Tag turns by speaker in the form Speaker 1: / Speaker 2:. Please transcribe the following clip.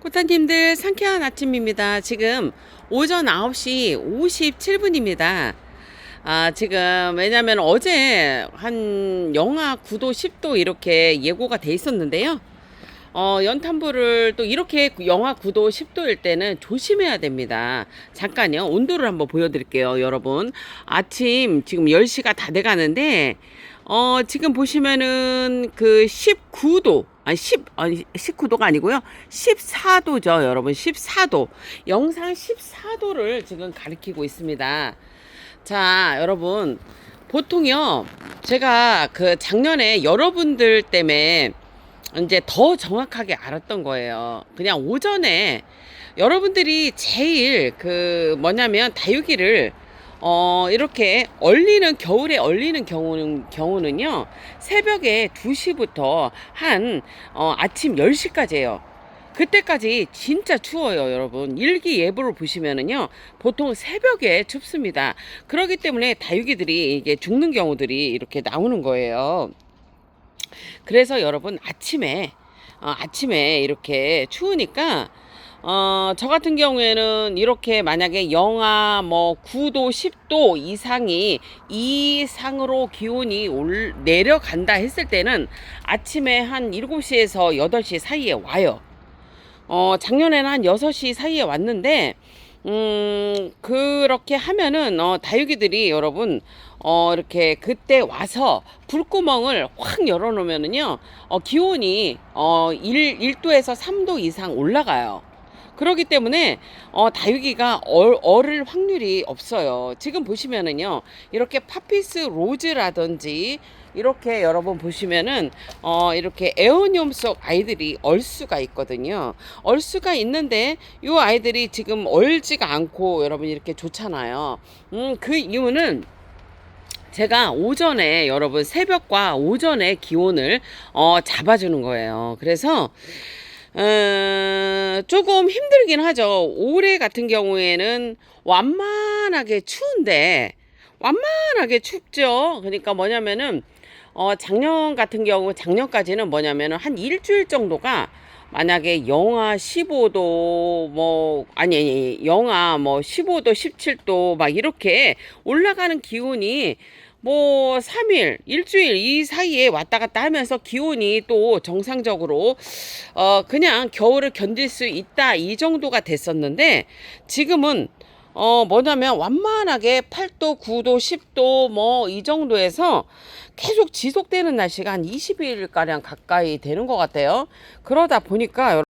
Speaker 1: 꽃다님들 상쾌한 아침입니다. 지금 오전 9시 57분입니다. 아, 지금 왜냐면 어제 한 영하 9도 10도 이렇게 예고가 돼 있었는데요. 어, 연탄불을 또 이렇게 영하 9도 10도일 때는 조심해야 됩니다. 잠깐요. 온도를 한번 보여드릴게요, 여러분. 아침 지금 10시가 다 돼 가는데, 어, 지금 보시면은 그 19도, 아니 10, 아니 19도가 아니고요. 14도죠, 여러분. 14도. 영상 14도를 지금 가리키고 있습니다. 자, 여러분. 보통요, 제가 그 작년에 여러분들 때문에 이제 더 정확하게 알았던 거예요. 그냥 오전에 여러분들이 제일 그 뭐냐면 다육이를 어 이렇게 얼리는 겨울에 얼리는 경우는 경우는요 새벽에 2시부터 한 어, 아침 10시까지예요. 그때까지 진짜 추워요, 여러분. 일기예보를 보시면은요, 보통 새벽에 춥습니다. 그렇기 때문에 다육이들이 이게 죽는 경우들이 이렇게 나오는 거예요. 그래서 여러분 아침에 어, 아침에 이렇게 추우니까 어, 저 같은 경우에는 이렇게 만약에 영하 뭐 9도, 10도 이상이 이상으로 기온이 올, 내려간다 했을 때는 아침에 한 7시에서 8시 사이에 와요. 어, 작년에는 한 6시 사이에 왔는데, 음, 그렇게 하면은, 어, 다육이들이 여러분, 어, 이렇게 그때 와서 불구멍을 확 열어놓으면은요, 어, 기온이, 어, 1, 1도에서 3도 이상 올라가요. 그렇기 때문에 어, 다육이가 얼, 얼을 확률이 없어요. 지금 보시면은요, 이렇게 파피스 로즈라든지 이렇게 여러분 보시면은 어, 이렇게 에어니움 속 아이들이 얼 수가 있거든요. 얼 수가 있는데 이 아이들이 지금 얼지가 않고 여러분 이렇게 좋잖아요. 음, 그 이유는 제가 오전에 여러분 새벽과 오전에 기온을 어, 잡아주는 거예요. 그래서 어, 조금 힘들긴 하죠. 올해 같은 경우에는 완만하게 추운데 완만하게 춥죠. 그러니까 뭐냐면은 어, 작년 같은 경우 작년까지는 뭐냐면은 한 일주일 정도가 만약에 영하 15도 뭐 아니 아니 영하 뭐 15도 17도 막 이렇게 올라가는 기온이 뭐 3일, 일주일 이 사이에 왔다 갔다 하면서 기온이 또 정상적으로 어 그냥 겨울을 견딜 수 있다 이 정도가 됐었는데 지금은 어 뭐냐면 완만하게 8도, 9도, 10도 뭐 이 정도에서 계속 지속되는 날씨가 한 20일 가량 가까이 되는 것 같아요. 그러다 보니까